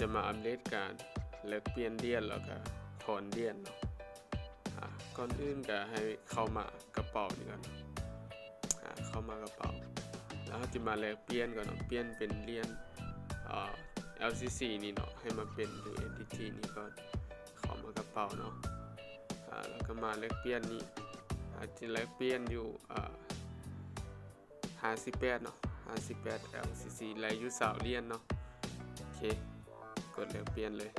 จะมาอัปเดตการแลกเปลี่ยนเหรียญแล้วก็ถอนเหรียนอ่าก่อนอื่นก็ให้เข้ามากระเป๋านี่ก่อนอ่าเข้ามากระเป๋า แล้วเราจะมาแลกเปลี่ยนก่อนเนาะเปลี่ยนเป็นเรียญอ่า LCC นี่เนาะให้มาเป็น USDT นี่ก่อนเข้ามากระเป๋าเนาะอ่าแล้วก็มาแลกเปลี่ยนนี่อาจจะแลกเปลี่ยนอยู่อ่า58เนาะ58 LCC ไลอยู่สาวเรียญเนาะโอเค กดแลกเปลี่ยนเลย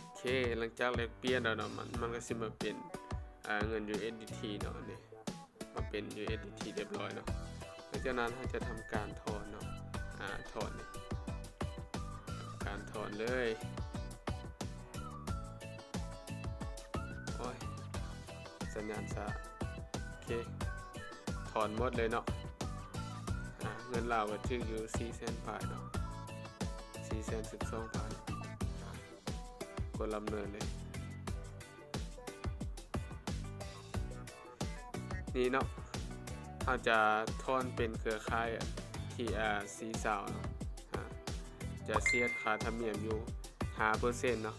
โอเคหลังจากแลกเปลี่ยนแล้วเนาะมันมันก็สิมาเป็นเงิน USDT เนาะนี่มาเป็น USDT เรียบร้อยเนาะหลังจากนั้นเราจะทำการถอนเนาะอ่าถอนนี่การถอนเลยโอ้ยสัญญาณซาโอเคถอนหมดเลยเนาะ อ่าเงินลาวก็ถึงอยู่4แสนบาทเนาะ4แสน12บาทกดลำเนินเลยนี่เนาะเราจะทอนเป็นเครือข่ายอะที่อ่าสีสาวเนาะจะเสียค่าธรรมเนียมอยู่5เปอร์เซ็นต์เนาะ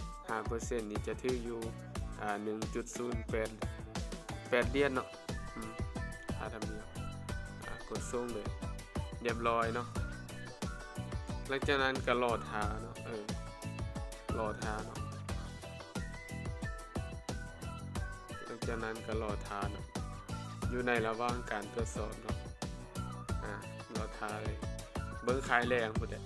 5เปอร์เซ็นต์นี่จะถืออยู่อ่า1.08 8เหรียญเนาะค่าธรรมเนียมอ่ากด ส่งเลยเรียบร้อยเนาะหลังจากนั้นก็รอทาเนาะเออรอทาเนาะหลังจากนั้นก็รอทาเนาะอยู่ในระหว่างการตรวจสอบเนาะอ่ารอทาเลยเบิ้งขายแรงพุดเลย